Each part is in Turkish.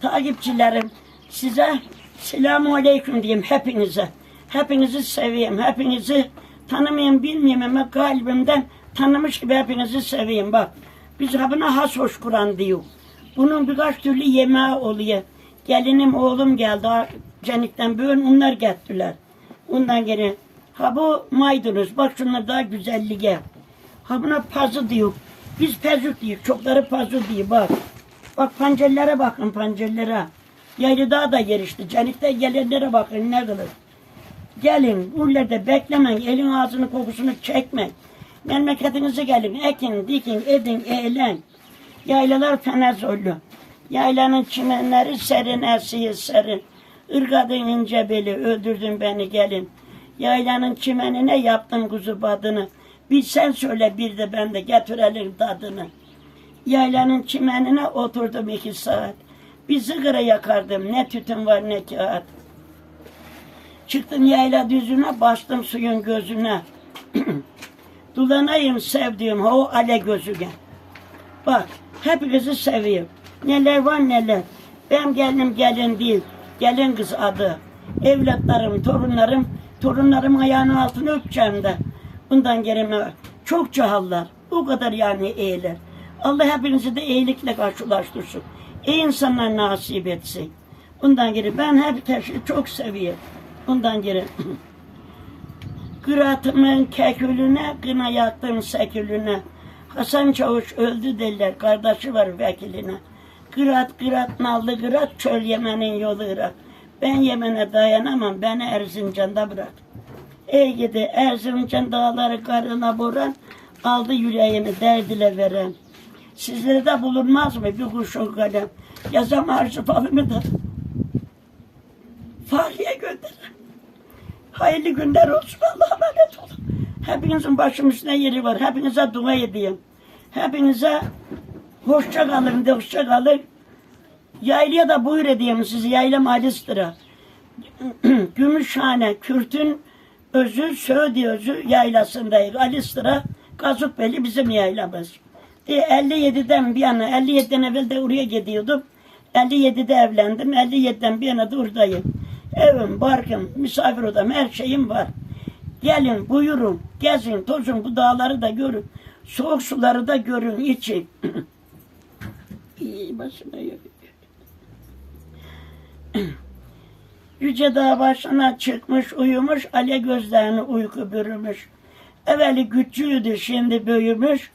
Takipçilerim size selamun aleyküm diyeyim hepinize. Hepinizi seveyim. Hepinizi tanımayayım bilmeyeyim ama kalbimden tanımış gibi hepinizi seveyim. Bak biz habına has hoş Kur'an diyor. Bunun birkaç türlü yemeği oluyor. Gelinim oğlum geldi. ha, Cenik'ten bugün onlar gettiler. Ondan geri. Ha bu maydanoz. Bak şunlar daha güzelliğe. Ha buna pazı diyor. Biz pezük diyor. Çokları diyor bak. Bak pancarlara bakın pancarlara. Yaylı daha da gelişti. Cenik'te gelenlere bakın ne kılır. Gelin buralarda beklemeyin. Elin ağzını kokusunu çekmeyin. Memleketinize gelin. Ekin, dikin, edin, eğlen. Yaylalar fena zorlu. Yaylanın çimenleri serin, esiyor serin. Irgadın ince beli, öldürdün beni gelin. Yaylanın çimenine yaptım kuzu badını. Bir sen söyle bir de ben de getirelim tadını. Yaylanın çimenine oturdum iki saat. Bir sigara yakardım. Ne tütün var ne kağıt. Çıktım yayla düzüne, bastım suyun gözüne. Dulanayım sevdiğim o ale gözüge. Bak, hepinizi seviyorum. Neler var neler. Ben gelin gelin değil, gelin kız adı. Evlatlarım, torunlarım, torunlarım ayağının altını öpeceğim de. Bundan gerime çok cahallar. O kadar yani iyiler. Allah hepinizi de iyilikle karşılaştırsın. İyi insanlar nasip etsin. Bundan geri ben hep teşhir çok seviyorum. Bundan geri Kıratımın kekülüne, kına yaktım sekülüne. Hasan Çavuş öldü derler, kardeşi var vekiline. Kırat kırat nallı kırat, çöl Yemen'in yolu Irak. Ben Yemen'e dayanamam, beni Erzincan'da bırak. Ey gidi Erzincan dağları karına boran, aldı yüreğimi derdile veren. Sizlerde bulunmaz mı bir kuşun kalem? Yazam harcı falımı da Fahriye gönderen. Hayırlı günler olsun. Allah'a emanet olun. Hepinizin başım üstüne yeri var. Hepinize dua edeyim. Hepinize hoşça kalın de hoşça kalın. Yaylaya da buyur edeyim sizi. Yayla Malistra. Gümüşhane, Kürt'ün özü, Söğüdi özü yaylasındayız. Alistra, Kazıkbeli bizim yaylamız. E, 57'den bir yana, 57'den evvel de oraya gidiyordum. 57'de evlendim, 57'den bir yana da oradayım. Evim, barkım, misafir odam, her şeyim var. Gelin, buyurun, gezin, tozun, bu dağları da görün. Soğuk suları da görün, için. İyi, başına yürü. Yüce dağ başına çıkmış, uyumuş, ale gözlerini uyku bürümüş. Evveli güçlüydü, şimdi büyümüş.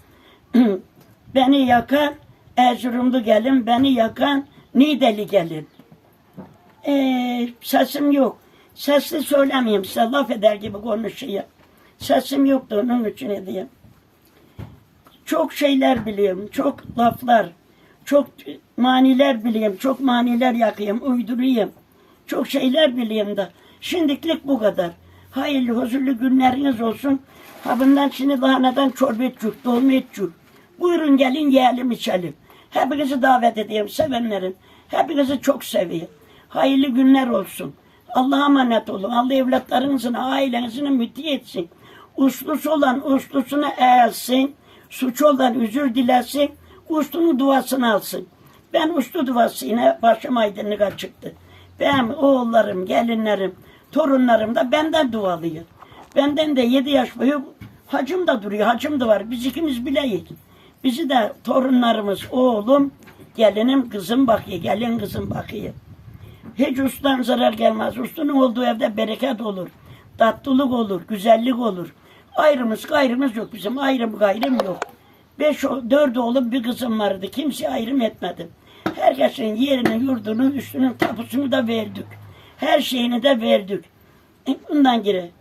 beni yakan Erzurumlu gelin, beni yakan Nideli gelin. Ee, sesim yok. Sesli söylemeyeyim size laf eder gibi konuşuyor. Sesim yoktu onun için edeyim. Çok şeyler biliyorum, çok laflar, çok maniler biliyorum, çok maniler yakayım, uydurayım. Çok şeyler biliyorum da. Şimdilik bu kadar. Hayırlı, huzurlu günleriniz olsun. Ha bundan şimdi daha neden çorba etçük, dolma etçük. Buyurun gelin yiyelim içelim. Hepinizi davet edeyim sevenlerim. Hepinizi çok seviyorum. Hayırlı günler olsun. Allah'a emanet olun. Allah evlatlarınızın, ailenizin müti etsin. Uslusu olan uslusuna eğilsin. Suç olan özür dilesin. Uslunun duasını alsın. Ben uslu duası yine başım aydınlığa çıktı. Benim oğullarım, gelinlerim, torunlarım da benden dualıyor. Benden de yedi yaş büyük hacım da duruyor, hacım da var. Biz ikimiz bileyiz. Bizi de torunlarımız, oğlum, gelinim, kızım bakıyor, gelin kızım bakıyor. Hiç ustan zarar gelmez. Ustanın olduğu evde bereket olur. Tatlılık olur, güzellik olur. Ayrımız gayrımız yok bizim. Ayrım gayrım yok. Beş, dört oğlum bir kızım vardı. Kimse ayrım etmedim. Herkesin yerini, yurdunu, üstünün tapusunu da verdik. Her şeyini de verdik. E, Bundan geri.